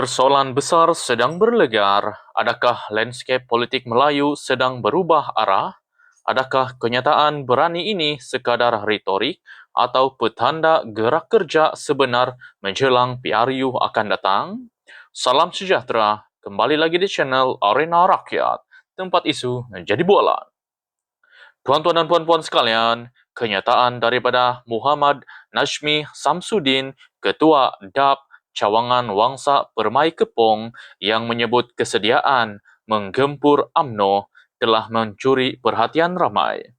Persoalan besar sedang berlegar. Adakah landscape politik Melayu sedang berubah arah? Adakah kenyataan berani ini sekadar retorik atau petanda gerak kerja sebenar menjelang PRU akan datang? Salam sejahtera, kembali lagi di channel Arena Rakyat, tempat isu menjadi bualan. Tuan-tuan dan puan-puan sekalian, kenyataan daripada Muhammad Najmi Samsudin, Ketua DAP cawangan Wangsa Permai Kepong yang menyebut kesediaan menggempur AMNO telah mencuri perhatian ramai.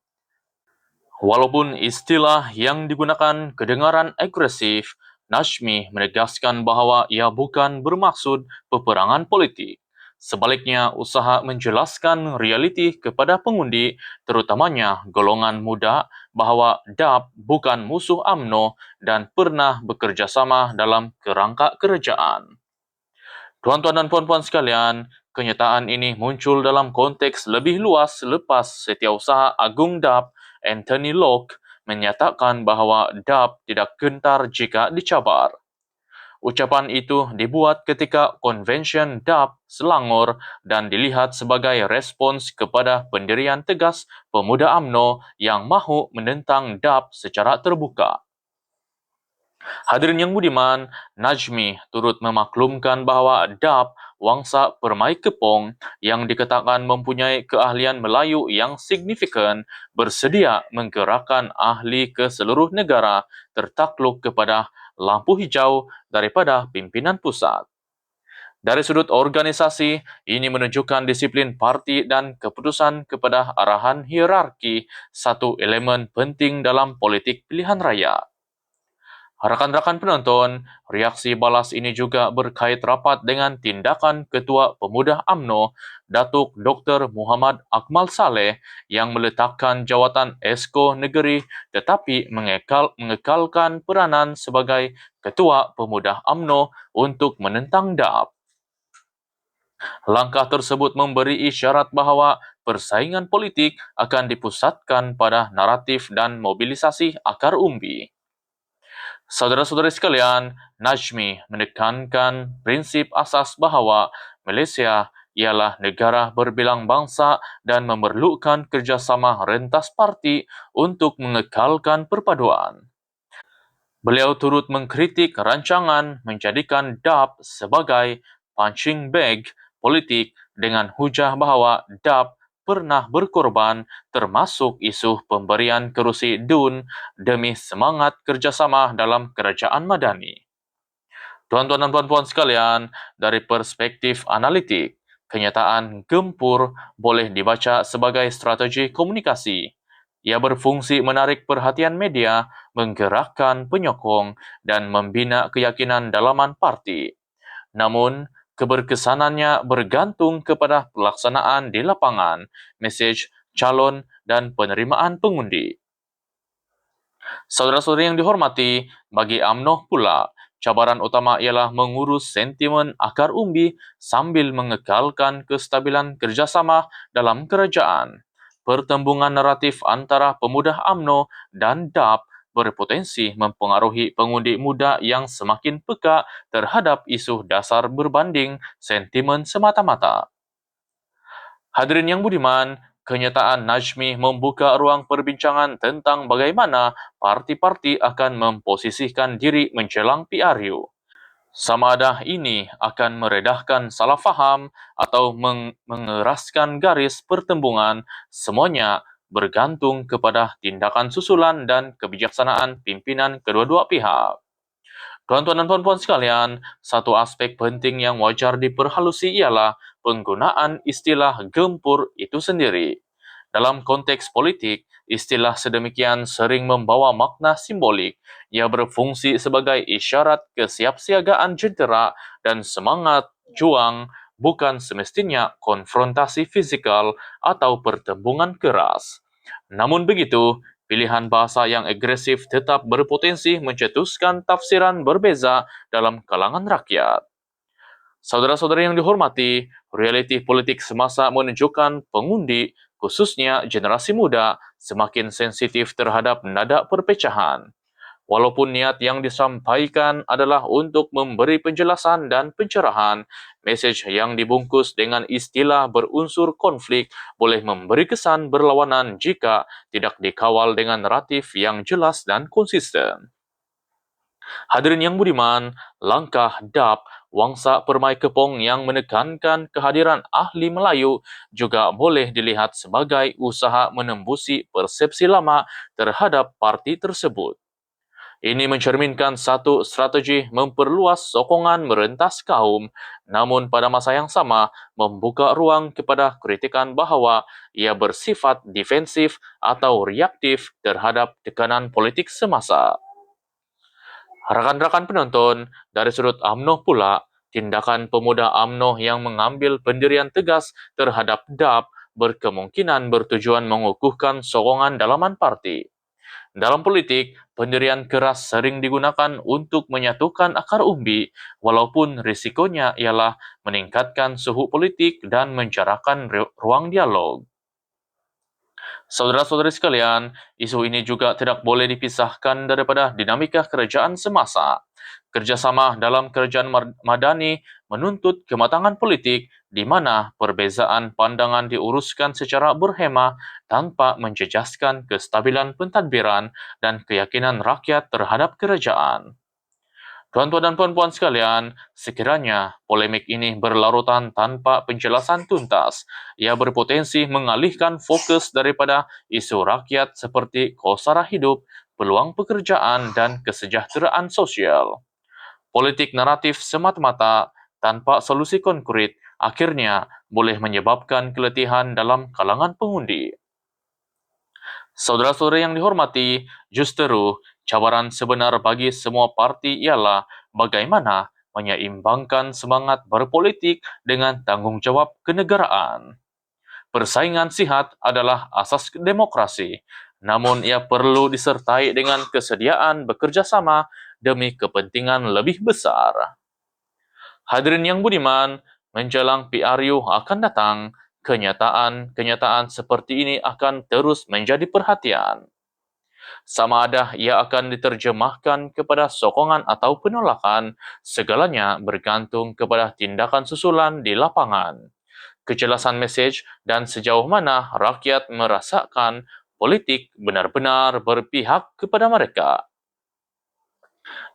Walaupun istilah yang digunakan kedengaran agresif, Nashmi menegaskan bahawa ia bukan bermaksud peperangan politik. Sebaliknya, usaha menjelaskan realiti kepada pengundi, terutamanya golongan muda, bahawa DAP bukan musuh AMNO dan pernah bekerjasama dalam kerangka kerajaan. Tuan-tuan dan puan-puan sekalian, kenyataan ini muncul dalam konteks lebih luas selepas setiausaha Agung DAP, Anthony Locke, menyatakan bahawa DAP tidak gentar jika dicabar. Ucapan itu dibuat ketika konvensyen DAP Selangor dan dilihat sebagai respons kepada pendirian tegas pemuda AMNO yang mahu menentang DAP secara terbuka. Hadirin yang budiman, Najmi turut memaklumkan bahawa DAP Wangsa Permai Kepong yang dikatakan mempunyai keahlian Melayu yang signifikan bersedia menggerakkan ahli ke seluruh negara tertakluk kepada lampu hijau daripada pimpinan pusat. Dari sudut organisasi, ini menunjukkan disiplin parti dan keputusan kepada arahan hierarki satu elemen penting dalam politik pilihan raya. Rakan-rakan penonton, reaksi balas ini juga berkait rapat dengan tindakan Ketua Pemuda AMNO, Datuk Dr. Muhammad Akmal Saleh yang meletakkan jawatan Esko Negeri tetapi mengekal, mengekalkan peranan sebagai Ketua Pemuda AMNO untuk menentang DAP. Langkah tersebut memberi isyarat bahawa persaingan politik akan dipusatkan pada naratif dan mobilisasi akar umbi. Saudara-saudari sekalian, Najmi menekankan prinsip asas bahawa Malaysia ialah negara berbilang bangsa dan memerlukan kerjasama rentas parti untuk mengekalkan perpaduan. Beliau turut mengkritik rancangan menjadikan DAP sebagai punching bag politik dengan hujah bahawa DAP pernah berkorban termasuk isu pemberian kerusi DUN demi semangat kerjasama dalam kerajaan madani. Tuan-tuan dan puan-puan sekalian, dari perspektif analitik, kenyataan gempur boleh dibaca sebagai strategi komunikasi. Ia berfungsi menarik perhatian media, menggerakkan penyokong dan membina keyakinan dalaman parti. Namun, keberkesanannya bergantung kepada pelaksanaan di lapangan, mesej calon dan penerimaan pengundi. Saudara-saudara yang dihormati, bagi AMNO pula, cabaran utama ialah mengurus sentimen akar umbi sambil mengekalkan kestabilan kerjasama dalam kerajaan. Pertembungan naratif antara pemuda AMNO dan DAP berpotensi mempengaruhi pengundi muda yang semakin peka terhadap isu dasar berbanding sentimen semata-mata. Hadirin yang budiman, kenyataan Najmi membuka ruang perbincangan tentang bagaimana parti-parti akan memposisikan diri menjelang PRU. Sama ada ini akan meredahkan salah faham atau meng mengeraskan garis pertembungan, semuanya bergantung kepada tindakan susulan dan kebijaksanaan pimpinan kedua-dua pihak. Tuan-tuan dan puan-puan sekalian, satu aspek penting yang wajar diperhalusi ialah penggunaan istilah gempur itu sendiri. Dalam konteks politik, istilah sedemikian sering membawa makna simbolik. Ia berfungsi sebagai isyarat kesiapsiagaan jentera dan semangat juang bukan semestinya konfrontasi fizikal atau pertembungan keras. Namun begitu, pilihan bahasa yang agresif tetap berpotensi mencetuskan tafsiran berbeza dalam kalangan rakyat. Saudara-saudara yang dihormati, realiti politik semasa menunjukkan pengundi, khususnya generasi muda, semakin sensitif terhadap nada perpecahan. Walaupun niat yang disampaikan adalah untuk memberi penjelasan dan pencerahan, mesej yang dibungkus dengan istilah berunsur konflik boleh memberi kesan berlawanan jika tidak dikawal dengan naratif yang jelas dan konsisten. Hadirin yang budiman, langkah DAP Wangsa Permai Kepong yang menekankan kehadiran ahli Melayu juga boleh dilihat sebagai usaha menembusi persepsi lama terhadap parti tersebut. Ini mencerminkan satu strategi memperluas sokongan merentas kaum, namun pada masa yang sama membuka ruang kepada kritikan bahawa ia bersifat defensif atau reaktif terhadap tekanan politik semasa. Rakan-rakan penonton, dari sudut AMNO pula, tindakan pemuda AMNO yang mengambil pendirian tegas terhadap DAP berkemungkinan bertujuan mengukuhkan sokongan dalaman parti. Dalam politik, pendirian keras sering digunakan untuk menyatukan akar umbi walaupun risikonya ialah meningkatkan suhu politik dan mencarahkan ruang dialog. Saudara-saudari sekalian, isu ini juga tidak boleh dipisahkan daripada dinamika kerajaan semasa. Kerjasama dalam kerajaan madani menuntut kematangan politik di mana perbezaan pandangan diuruskan secara berhema tanpa menjejaskan kestabilan pentadbiran dan keyakinan rakyat terhadap kerajaan. Tuan-tuan dan puan-puan sekalian, sekiranya polemik ini berlarutan tanpa penjelasan tuntas, ia berpotensi mengalihkan fokus daripada isu rakyat seperti kosara hidup, peluang pekerjaan dan kesejahteraan sosial. Politik naratif semata-mata tanpa solusi konkret akhirnya boleh menyebabkan keletihan dalam kalangan pengundi. Saudara-saudara yang dihormati, justru cabaran sebenar bagi semua parti ialah bagaimana menyeimbangkan semangat berpolitik dengan tanggungjawab kenegaraan. Persaingan sihat adalah asas demokrasi, namun ia perlu disertai dengan kesediaan bekerjasama demi kepentingan lebih besar. Hadirin yang budiman, menjelang PRU akan datang, kenyataan-kenyataan seperti ini akan terus menjadi perhatian sama ada ia akan diterjemahkan kepada sokongan atau penolakan, segalanya bergantung kepada tindakan susulan di lapangan. Kejelasan mesej dan sejauh mana rakyat merasakan politik benar-benar berpihak kepada mereka.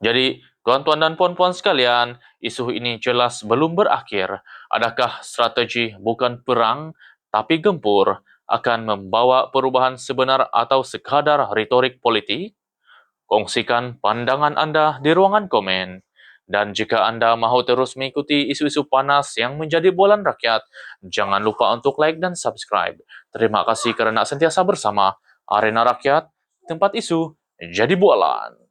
Jadi, tuan-tuan dan puan-puan sekalian, isu ini jelas belum berakhir. Adakah strategi bukan perang tapi gempur akan membawa perubahan sebenar atau sekadar retorik politik? Kongsikan pandangan anda di ruangan komen. Dan jika anda mahu terus mengikuti isu-isu panas yang menjadi bualan rakyat, jangan lupa untuk like dan subscribe. Terima kasih kerana sentiasa bersama Arena Rakyat, tempat isu jadi bualan.